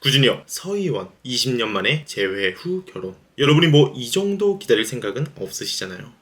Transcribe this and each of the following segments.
구준혁, 서희원 20년 만에 재회 후 결혼. 여러분이 뭐 이 정도 기다릴 생각은 없으시잖아요.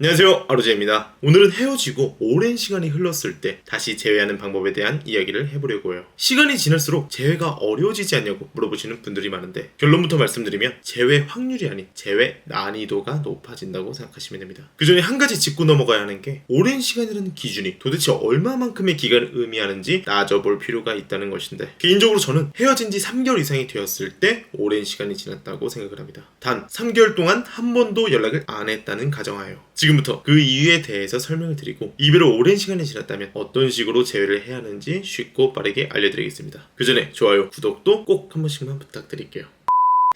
안녕하세요 아로제입니다. 오늘은 헤어지고 오랜 시간이 흘렀을 때 다시 재회하는 방법에 대한 이야기를 해보려고 해요. 시간이 지날수록 재회가 어려워지지 않냐고 물어보시는 분들이 많은데 결론부터 말씀드리면 재회 확률이 아닌 재회 난이도가 높아진다고 생각하시면 됩니다. 그 전에 한 가지 짚고 넘어가야 하는 게 오랜 시간이라는 기준이 도대체 얼마만큼의 기간을 의미하는지 따져볼 필요가 있다는 것인데 개인적으로 저는 헤어진 지 3개월 이상이 되었을 때 오랜 시간이 지났다고 생각을 합니다. 단 3개월 동안 한 번도 연락을 안 했다는 가정하에요 지금부터 그 이유에 대해서 설명을 드리고 이별을 오랜 시간이 지났다면 어떤 식으로 재회를 해야 하는지 쉽고 빠르게 알려드리겠습니다. 그 전에 좋아요, 구독도 꼭 한 번씩만 부탁드릴게요.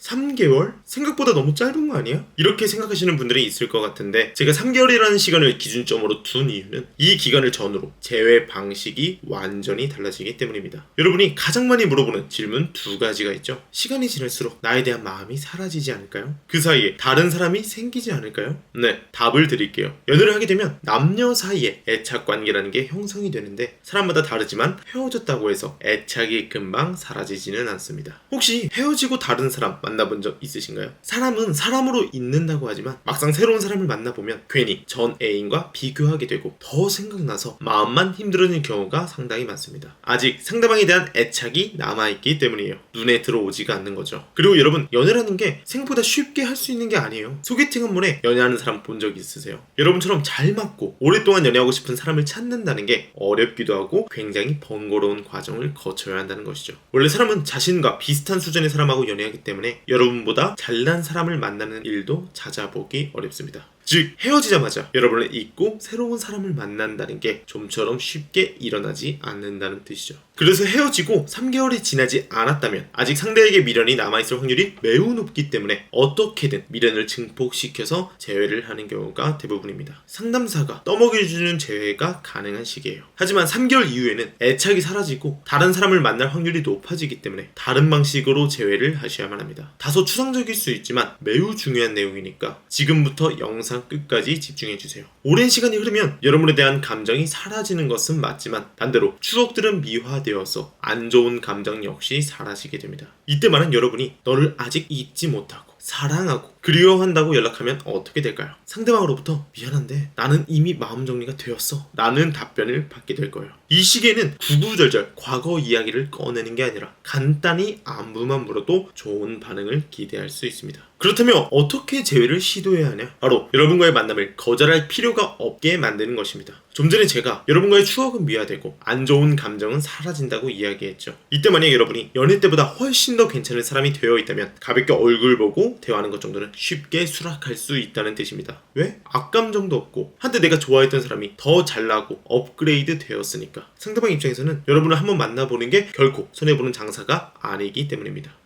3개월? 생각보다 너무 짧은 거 아니야? 이렇게 생각하시는 분들이 있을 것 같은데 제가 3개월이라는 시간을 기준점으로 둔 이유는 이 기간을 전후로 재회 방식이 완전히 달라지기 때문입니다. 여러분이 가장 많이 물어보는 질문 두 가지가 있죠. 시간이 지날수록 나에 대한 마음이 사라지지 않을까요? 그 사이에 다른 사람이 생기지 않을까요? 네, 답을 드릴게요. 연애를 하게 되면 남녀 사이에 애착 관계라는 게 형성이 되는데 사람마다 다르지만 헤어졌다고 해서 애착이 금방 사라지지는 않습니다. 혹시 헤어지고 다른 사람 만나본 적 있으신가요? 사람은 사람으로 있는다고 하지만 막상 새로운 사람을 만나보면 괜히 전 애인과 비교하게 되고 더 생각나서 마음만 힘들어지는 경우가 상당히 많습니다. 아직 상대방에 대한 애착이 남아있기 때문이에요. 눈에 들어오지가 않는 거죠. 그리고 여러분 연애라는 게 생각보다 쉽게 할 수 있는 게 아니에요. 소개팅 한 번에 연애하는 사람 본 적 있으세요? 여러분처럼 잘 맞고 오랫동안 연애하고 싶은 사람을 찾는다는 게 어렵기도 하고 굉장히 번거로운 과정을 거쳐야 한다는 것이죠. 원래 사람은 자신과 비슷한 수준의 사람하고 연애하기 때문에 여러분보다 잘난 사람을 만나는 일도 찾아보기 어렵습니다. 즉 헤어지자마자 여러분을 잊고 새로운 사람을 만난다는 게 좀처럼 쉽게 일어나지 않는다는 뜻이죠. 그래서 헤어지고 3개월이 지나지 않았다면 아직 상대에게 미련이 남아있을 확률이 매우 높기 때문에 어떻게든 미련을 증폭시켜서 재회를 하는 경우가 대부분입니다. 상담사가 떠먹여주는 재회가 가능한 시기예요. 하지만 3개월 이후에는 애착이 사라지고 다른 사람을 만날 확률이 높아지기 때문에 다른 방식으로 재회를 하셔야만 합니다. 다소 추상적일 수 있지만 매우 중요한 내용이니까 지금부터 영상 끝까지 집중해주세요. 오랜 시간이 흐르면 여러분에 대한 감정이 사라지는 것은 맞지만 반대로 추억들은 미화되어서 안 좋은 감정 역시 사라지게 됩니다. 이때만은 여러분이 너를 아직 잊지 못하고 사랑하고 그리워한다고 연락하면 어떻게 될까요? 상대방으로부터 미안한데 나는 이미 마음 정리가 되었어 라는 답변을 받게 될 거예요. 이 시기에는 구구절절 과거 이야기를 꺼내는 게 아니라 간단히 안부만 물어도 좋은 반응을 기대할 수 있습니다. 그렇다면 어떻게 재회를 시도해야 하냐? 바로 여러분과의 만남을 거절할 필요가 없게 만드는 것입니다. 좀 전에 제가 여러분과의 추억은 미화되고 안 좋은 감정은 사라진다고 이야기했죠. 이때 만약 여러분이 연애 때보다 훨씬 더 괜찮은 사람이 되어 있다면 가볍게 얼굴 보고 대화하는 것 정도는 쉽게 수락할 수 있다는 뜻입니다. 왜? 악감정도 없고 한때 내가 좋아했던 사람이 더 잘나고 업그레이드 되었으니까 상대방 입장에서는 여러분을 한번 만나보는 게 결코 손해보는 장사가 아니기 때문입니다.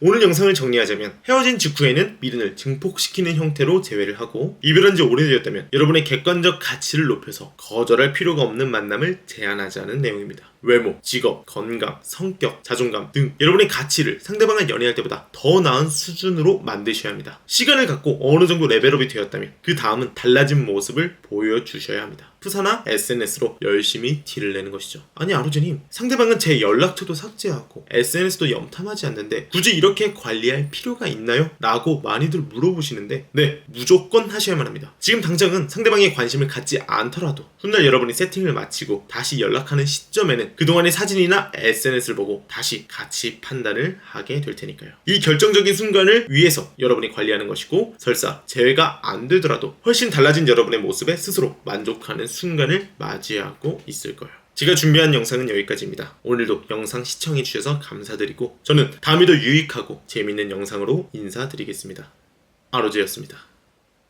오늘 영상을 정리하자면 헤어진 직후에는 미련을 증폭시키는 형태로 재회를 하고 이별한 지 오래되었다면 여러분의 객관적 가치를 높여서 거절할 필요가 없는 만남을 제한하자는 내용입니다. 외모, 직업, 건강, 성격, 자존감 등 여러분의 가치를 상대방을 연애할 때보다 더 나은 수준으로 만드셔야 합니다. 시간을 갖고 어느 정도 레벨업이 되었다면 그 다음은 달라진 모습을 보여주셔야 합니다. 푸사나 SNS로 열심히 딜을 내는 것이죠. 아니 아로제님 상대방은 제 연락처도 삭제하고 SNS도 염탐하지 않는데 굳이 이렇게 관리할 필요가 있나요? 라고 많이들 물어보시는데 네 무조건 하셔야만 합니다. 지금 당장은 상대방의 관심을 갖지 않더라도 훗날 여러분이 세팅을 마치고 다시 연락하는 시점에는 그동안의 사진이나 SNS를 보고 다시 가치 판단을 하게 될 테니까요. 이 결정적인 순간을 위해서 여러분이 관리하는 것이고 설사 재회가 안 되더라도 훨씬 달라진 여러분의 모습에 스스로 만족하는 순간을 맞이하고 있을 거예요. 제가 준비한 영상은 여기까지입니다. 오늘도 영상 시청해주셔서 감사드리고 저는 다음에도 유익하고 재밌는 영상으로 인사드리겠습니다. 아로제였습니다.